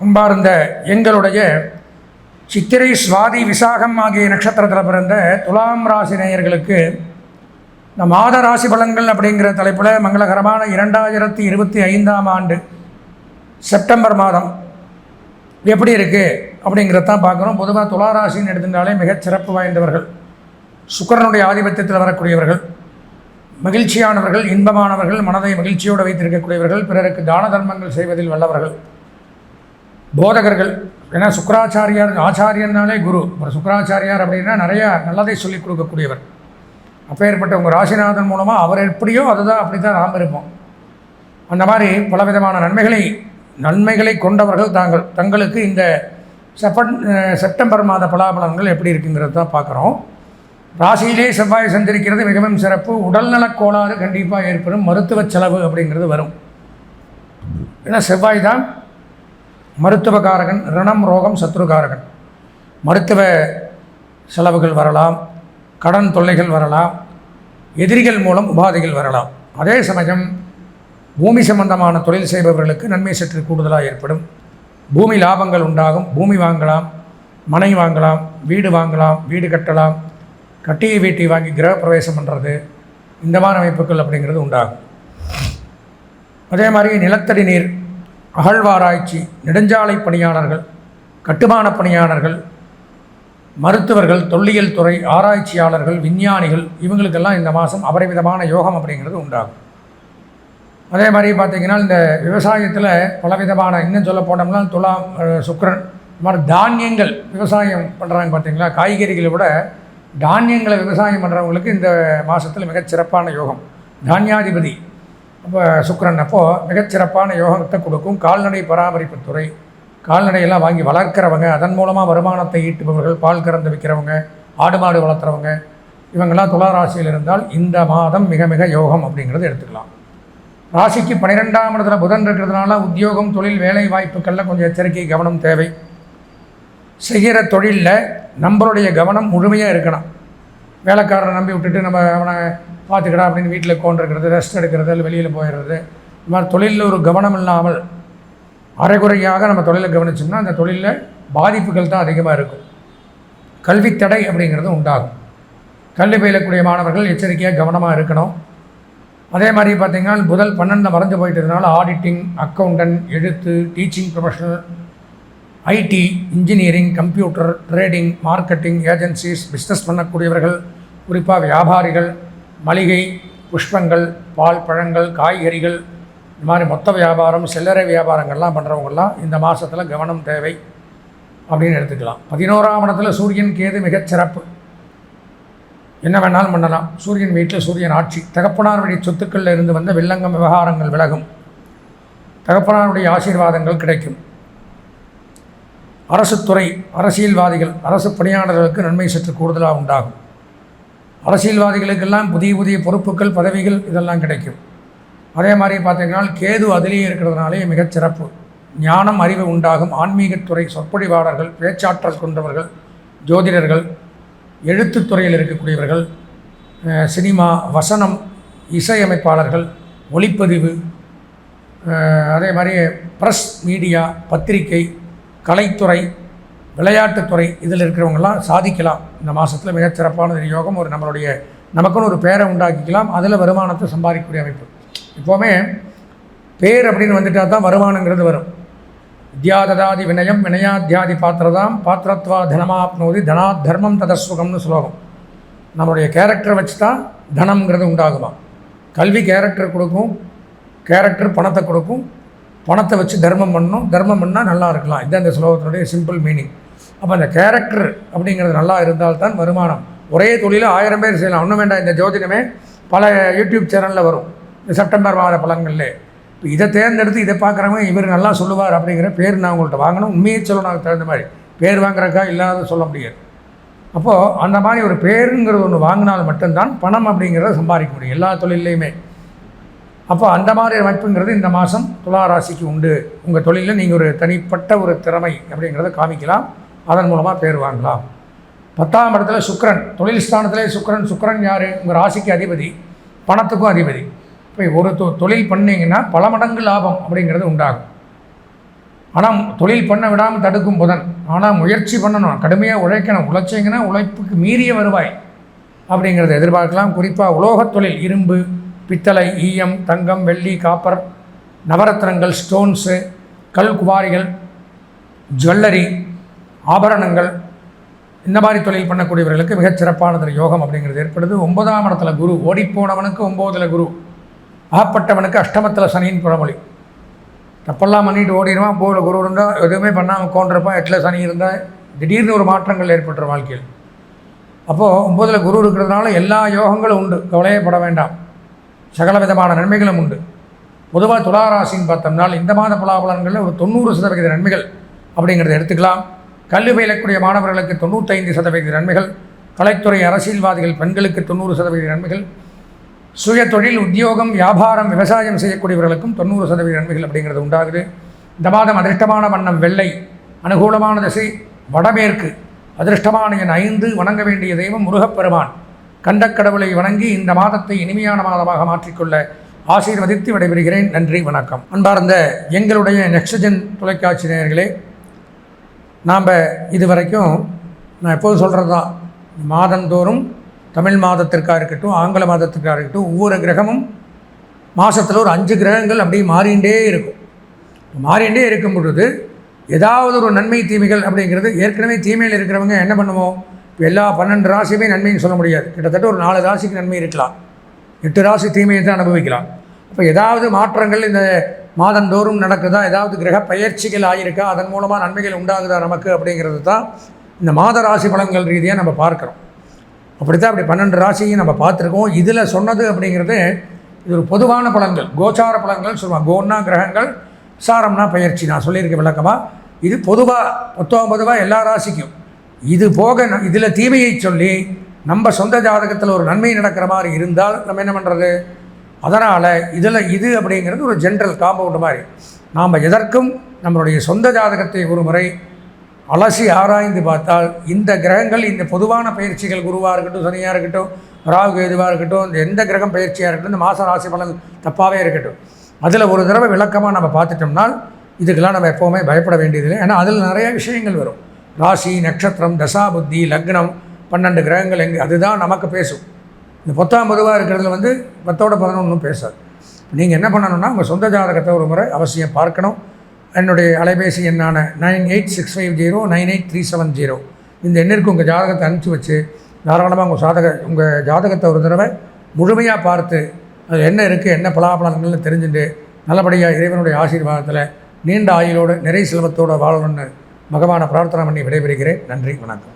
அன்பார்ந்த எங்களுடைய சித்திரை சுவாதி விசாகம் ஆகிய நட்சத்திரத்தில் பிறந்த துலாம் ராசி நேயர்களுக்கு இந்த மாத ராசி பலன்கள் அப்படிங்கிற தலைப்பில் மங்களகரமான இரண்டாயிரத்தி இருபத்தி ஐந்தாம் ஆண்டு செப்டம்பர் மாதம் எப்படி இருக்குது அப்படிங்கிறத தான் பார்க்குறோம் பொதுவாக துளாராசின்னு எடுத்துட்டாலே மிகச் சிறப்பு வாய்ந்தவர்கள் சுக்கரனுடைய ஆதிபத்தியத்தில் வரக்கூடியவர்கள் மகிழ்ச்சியானவர்கள் இன்பமானவர்கள் மனதை மகிழ்ச்சியோடு வைத்திருக்கக்கூடியவர்கள் பிறருக்கு தான தர்மங்கள் செய்வதில் வல்லவர்கள். போதகர்கள். ஏன்னா சுக்கராச்சாரியார் ஆச்சாரியன்னாலே குரு. ஒரு சுக்கராச்சாரியார் அப்படின்னா நிறையா நல்லதை சொல்லிக் கொடுக்கக்கூடியவர். அப்பேற்பட்ட உங்கள் ராசிநாதன் மூலமாக அவர் எப்படியோ அதுதான் அப்படி தான் நாம் இருப்போம். அந்த மாதிரி பலவிதமான நன்மைகளை நன்மைகளை கொண்டவர்கள் தாங்கள். தங்களுக்கு இந்த செப்பன் செப்டம்பர் மாத பலாபலன்கள் எப்படி இருக்குங்கிறது தான் பார்க்குறோம். ராசியிலே செவ்வாய் சந்திரிக்கிறது மிகவும் சிறப்பு. உடல்நலக் கோளாறு கண்டிப்பாக ஏற்படும். மருத்துவ செலவு அப்படிங்கிறது வரும். ஏன்னா செவ்வாய் தான் மருத்துவகாரகன் ரணம் ரோகம் சத்ருகாரகன். மருத்துவ செலவுகள் வரலாம் கடன் தொல்லைகள் வரலாம் எதிரிகள் மூலம் உபாதைகள் வரலாம். அதே சமயம் பூமி சம்பந்தமான தொழில் செய்பவர்களுக்கு நன்மை சற்று கூடுதலாக ஏற்படும். பூமி லாபங்கள் உண்டாகும் பூமி வாங்கலாம் மனை வாங்கலாம் வீடு வாங்கலாம் வீடு கட்டலாம் கட்டிய வீட்டை வாங்கி கிரகப்பிரவேசம் பண்ணுறது இந்த மாதிரி அமைப்புகள் அப்படிங்கிறது உண்டாகும். அதே மாதிரி நிலத்தடி நீர் அகழ்வாராய்ச்சி நெடுஞ்சாலை பணியாளர்கள் கட்டுமான பணியாளர்கள் மருத்துவர்கள் தொல்லியல் துறை ஆராய்ச்சியாளர்கள் விஞ்ஞானிகள் இவங்களுக்கெல்லாம் இந்த மாதம் அபரிமிதமான யோகம் அப்படிங்கிறது உண்டாகும். அதே மாதிரி பார்த்திங்கன்னா இந்த விவசாயத்தில் பலவிதமான இன்னும் சொல்ல போனோம்னா துலாம் சுக்கரன் இந்த மாதிரி தானியங்கள் விவசாயம் பண்ணுறாங்க பார்த்தீங்களா? காய்கறிகளை விட தானியங்களை விவசாயம் பண்ணுறவங்களுக்கு இந்த மாதத்தில் மிகச்சிறப்பான யோகம். தானியாதிபதி அப்போ சுக்கரன் அப்போது மிகச்சிறப்பான யோகத்தை கொடுக்கும். கால்நடை பராமரிப்பு துறை கால்நடையெல்லாம் வாங்கி வளர்க்குறவங்க அதன் மூலமாக வருமானத்தை ஈட்டுபவர்கள் பால் கறந்து விற்கிறவங்க ஆடு மாடு வளர்த்துறவங்க இவங்கெல்லாம் துலா ராசியில் இருந்தால் இந்த மாதம் மிக மிக யோகம் அப்படிங்கிறது எடுத்துக்கலாம். ராசிக்கு பன்னிரெண்டாம் இடத்துல புதன் இருக்கிறதுனால உத்தியோகம் தொழில் வேலை வாய்ப்புகளில் கொஞ்சம் எச்சரிக்கை கவனம் தேவை. செய்கிற தொழிலில் நம்மளுடைய கவனம் முழுமையாக இருக்கணும். வேலைக்காரரை நம்பி விட்டுட்டு நம்ம அவனை பார்த்துக்கடா அப்படின்னு வீட்டில் கொண்டிருக்கிறது ரெஸ்ட் எடுக்கிறது இல்லை வெளியில் போயிடுறது. இந்த மாதிரி தொழிலில் ஒரு கவனம் இல்லாமல் அரைகுறையாக நம்ம தொழிலை கவனிச்சோம்னா அந்த தொழிலில் பாதிப்புகள் தான் அதிகமாக இருக்கும். கல்வி தடை அப்படிங்கிறது உண்டாகும். கல்வி பயிலக்கூடிய மாணவர்கள் எச்சரிக்கையாக கவனமாக இருக்கணும். அதே மாதிரி பார்த்திங்கன்னா முதல் பன்னெண்டில் மறைஞ்சு போயிட்டு இருந்தாலும் ஆடிட்டிங் அக்கௌண்டன்ட் எழுத்து teaching professional IT engineering computer trading marketing agencies business பண்ணக்கூடியவர்கள் குறிப்பாக வியாபாரிகள் மளிகை புஷ்பங்கள் பால் பழங்கள் காய்கறிகள் இந்த மாதிரி மொத்த வியாபாரம் சில்லறை வியாபாரங்கள்லாம் பண்ணுறவங்கெல்லாம் இந்த மாதத்தில் கவனம் தேவை அப்படின்னு எடுத்துக்கலாம். பதினோராம் இடத்துல சூரியன் கேது மிகச்சிறப்பு என்ன வேணாலும் பண்ணலாம். சூரியன் வீட்டில் சூரியன் ஆட்சி. தகப்பனார் வழி சொத்துக்களில் இருந்து வந்த வில்லங்கம் விவகாரங்கள் விலகும். தகப்பனாருடைய ஆசீர்வாதங்கள் கிடைக்கும். அரசுத்துறை அரசியல்வாதிகள் அரசு பணியாளர்களுக்கு நன்மை சற்று கூடுதலாக உண்டாகும். அரசியல்வாதிகளுக்கெல்லாம் புதிய புதிய பொறுப்புகள் பதவிகள் இதெல்லாம் கிடைக்கும். அதே மாதிரி பார்த்தீங்கன்னா கேது அதிலேயே இருக்கிறதுனாலே மிகச்சிறப்பு ஞானம் அறிவு உண்டாகும். ஆன்மீகத்துறை சொற்பொழிவாளர்கள் பேச்சாற்றல் கொண்டவர்கள் ஜோதிடர்கள் எழுத்துத்துறையில் இருக்கக்கூடியவர்கள் சினிமா வசனம் இசையமைப்பாளர்கள் ஒளிப்பதிவு அதே மாதிரி ப்ரெஸ் மீடியா பத்திரிகை கலைத்துறை விளையாட்டுத்துறை இதில் இருக்கிறவங்கெல்லாம் சாதிக்கலாம். இந்த மாதத்தில் மிகச்சிறப்பான ஒரு யோகம் ஒரு நம்மளுடைய நமக்குன்னு ஒரு பேரை உண்டாக்கிக்கலாம். அதில் வருமானத்தை சம்பாதிக்கக்கூடிய அமைப்பு. இப்போவுமே பேர் அப்படின்னு வந்துட்டால் தான் வருமானங்கிறது வரும். வித்யாததாதி வினயம் வினயாத்தியாதி பாத்திரதாம் பாத்திரத்வா தனமாப்னோதி தனா தர்மம் ததஸ்வகம்னு ஸ்லோகம். நம்மளுடைய கேரக்டரை வச்சு தான் தனம்ங்கிறது உண்டாகுமா கல்வி கேரக்டர் கொடுக்கும் கேரக்டர் பணத்தை கொடுக்கும். பணத்தை வச்சு தர்மம் பண்ணணும் தர்மம் பண்ணால் நல்லா இருக்கலாம். இதுதான் இந்த ஸ்லோகத்தினுடைய சிம்பிள் மீனிங் அப்போ அந்த கேரக்டர் அப்படிங்கிறது நல்லா இருந்தால்தான் வருமானம். ஒரே தொழிலில் ஆயிரம் பேர் செய்யலாம். ஒன்றும் வேண்டாம் இந்த ஜோதிடமே பல யூடியூப் சேனலில் வரும். இந்த செப்டம்பர் மாத பழங்களில் இப்போ இதை தேர்ந்தெடுத்து இதை பார்க்குறவங்க இவர் நல்லா சொல்லுவார் அப்படிங்கிற பேர் நான் உங்கள்கிட்ட வாங்கணும். உண்மையை சொல்லணும் அதுக்கு தகுந்த மாதிரி. பேர் வாங்குறக்கா இல்லாத சொல்ல முடியாது. அப்போது அந்த மாதிரி ஒரு பேருங்கிறது ஒன்று வாங்கினால் மட்டும்தான் பணம் அப்படிங்கிறத சம்பாதிக்க முடியும். எல்லா தொழிலையுமே அப்போ அந்த மாதிரி அமைப்புங்கிறது இந்த மாதம் துலா ராசிக்கு உண்டு. உங்கள் தொழிலில் நீங்கள் ஒரு தனிப்பட்ட ஒரு திறமை அப்படிங்கிறத காமிக்கலாம். அதன் மூலமாக பேர் வாங்கலாம். பத்தாம் இடத்துல சுக்கிரன் தொழில் ஸ்தானத்திலே சுக்கரன் சுக்கிரன் யார்? உங்கள் ராசிக்கு அதிபதி. பணத்துக்கும் அதிபதி. இப்போ ஒரு தொ தொழில் பண்ணிங்கன்னா பல மடங்கு லாபம் அப்படிங்கிறது உண்டாகும். ஆனால் தொழில் பண்ண விடாமல் தடுக்கும் புதன். ஆனால் முயற்சி பண்ணணும். கடுமையாக உழைக்கணும். உழைச்சிங்கன்னா உழைப்புக்கு மீறிய வருவாய் அப்படிங்கிறத எதிர்பார்க்கலாம். குறிப்பாக உலோகத் தொழில் இரும்பு பித்தளை ஈயம் தங்கம் வெள்ளி காப்பர் நவரத்னங்கள் ஸ்டோன்ஸு கல் குவாரிகள் ஜுவல்லரி ஆபரணங்கள் இந்த மாதிரி தொழில் பண்ணக்கூடியவர்களுக்கு மிகச் சிறப்பானது யோகம் அப்படிங்கிறது ஏற்படுது. ஒன்பதாம் இடத்துல குரு ஓடிப்போனவனுக்கு ஒம்போதில் குரு. ஆப்பட்டவனுக்கு அஷ்டமத்தில் சனியின் புறமொழி. தப்பெல்லாம் பண்ணிட்டு ஓடிடுவான் போகில் குரு இருந்தால் எதுவுமே பண்ணாமல் கோண்டிருப்பான் எட்டில் சனி இருந்தால் திடீர்னு ஒரு மாற்றங்கள் ஏற்பட்டுற வாழ்க்கையில். அப்போது ஒம்பதில் குரு இருக்கிறதுனால எல்லா யோகங்களும் உண்டு கவலையப்பட வேண்டாம். சகல விதமான நன்மைகளும் உண்டு. பொதுவாக துளாராசின்னு பார்த்தோம்னால் இந்த மாத பலாபலன்களில் ஒரு தொண்ணூறு சதவிகித நன்மைகள் அப்படிங்கிறத எடுத்துக்கலாம். கல்வி பயிலக்கூடிய மாணவர்களுக்கு தொண்ணூத்தைந்து சதவீத நன்மைகள். கலைத்துறை அரசியல்வாதிகள் பெண்களுக்கு தொண்ணூறு சதவீத நன்மைகள். சுய தொழில் உத்தியோகம் வியாபாரம் விவசாயம் செய்யக்கூடியவர்களுக்கும் தொண்ணூறு சதவீத நன்மைகள் அப்படிங்கிறது உண்டாகுது. இந்த மாதம் அதிர்ஷ்டமான வண்ணம் வெள்ளை அனுகூலமான திசை வடமேற்கு. அதிர்ஷ்டமான என் ஐந்து வணங்க வேண்டிய தெய்வம் முருகப்பெருமான். கண்டக்கடவுளை வணங்கி இந்த மாதத்தை இனிமையான மாதமாக மாற்றிக்கொள்ள ஆசீர்வதித்து விடைபெறுகிறேன். நன்றி வணக்கம். அன்பார்ந்த எங்களுடைய நெக்ஸ்டஜன் தொலைக்காட்சி நேயர்களே நாம் இது வரைக்கும் நான் எப்போதும் சொல்கிறது தான் மாதந்தோறும் தமிழ் மாதத்திற்காக இருக்கட்டும் ஆங்கில மாதத்திற்காக இருக்கட்டும் ஒவ்வொரு கிரகமும் மாதத்தில் ஒரு அஞ்சு கிரகங்கள் அப்படியே மாறிண்டே இருக்கும். மாறிண்டே இருக்கும் பொழுது ஏதாவது ஒரு நன்மை தீமைகள் அப்படிங்கிறது ஏற்கனவே தீமையில் இருக்கிறவங்க என்ன பண்ணுவோம்? இப்போ எல்லா பன்னெண்டு ராசியுமே நன்மைன்னு சொல்ல முடியாது. கிட்டத்தட்ட ஒரு நாலு ராசிக்கு நன்மை இருக்கலாம். எட்டு ராசி தீமையை தான் அனுபவிக்கலாம். இப்போ ஏதாவது மாற்றங்கள் இந்த மாதந்தோறும் நடக்குதா? ஏதாவது கிரக பயிற்சிகள் ஆகியிருக்கா அதன் மூலமாக நன்மைகள் உண்டாகுதா நமக்கு அப்படிங்கிறது தான் இந்த மாத ராசி பலன்கள் ரீதியாக நம்ம பார்க்குறோம். அப்படி தான் அப்படி பன்னெண்டு ராசியும் நம்ம பார்த்துருக்கோம். இதில் சொன்னது அப்படிங்கிறது இது ஒரு பொதுவான பலன்கள். கோச்சார பலன்கள் சொல்லுவாங்க. கோன்னா கிரகங்கள் சாரம்னா பயிற்சி. நான் சொல்லியிருக்கேன் விளக்கமாக இது பொதுவாக மொத்தம் பொதுவாக எல்லா ராசிக்கும். இது போக இதில் தீமையை சொல்லி நம்ம சொந்த ஜாதகத்தில் ஒரு நன்மை நடக்கிற மாதிரி இருந்தால் நம்ம என்ன பண்ணுறது அதனால் இதில் இது அப்படிங்கிறது ஒரு ஜென்ரல் காம்பவுண்டு மாதிரி. நாம் எதற்கும் நம்மளுடைய சொந்த ஜாதகத்தை ஒரு முறை அலசி ஆராய்ந்து பார்த்தால் இந்த கிரகங்கள் இந்த பொதுவான பயிற்சிகள் குருவாக இருக்கட்டும் சனியாக இருக்கட்டும் ராகு எதுவாக இருக்கட்டும் இந்த எந்த கிரகம் பயிற்சியாக இருக்கட்டும் இந்த மாத ராசி பலன் தப்பாகவே இருக்கட்டும். அதில் ஒரு தடவை விளக்கமாக நம்ம பார்த்துட்டோம்னால் இதுக்கெல்லாம் நம்ம எப்போவுமே பயப்பட வேண்டியதில்லை. ஏன்னா அதில் நிறைய விஷயங்கள் வரும். ராசி நட்சத்திரம் தசா புத்தி லக்னம் பன்னெண்டு கிரகங்கள் எங்கே அதுதான் நமக்கு பேசும். இந்த பொத்தாம் பொதுவாக இருக்கிறதுல வந்து பத்தோட பதினொன்றும் பேசாது. நீங்கள் என்ன பண்ணணும்னா உங்கள் சொந்த ஜாதகத்தை ஒரு முறை அவசியம் பார்க்கணும். என்னுடைய அலைபேசி எண்ணான nine eight six five zero nine eight three seven zero. இந்த எண்ணிற்கு உங்கள் ஜாதகத்தை அனுப்பிச்சி வச்சு தாராளமாக உங்கள் சாதக உங்கள் ஜாதகத்தை ஒரு தடவை முழுமையாக பார்த்து அது என்ன இருக்குது என்ன பலாபலங்கள்னு தெரிஞ்சுட்டு நல்லபடியாக இறைவனுடைய ஆசீர்வாதத்தில் நீண்ட ஆயுளோடு நிறை செல்வத்தோடு வாழணும்னு பகவானை பிரார்த்தனை பண்ணி விடைபெறுகிறேன். நன்றி வணக்கம்.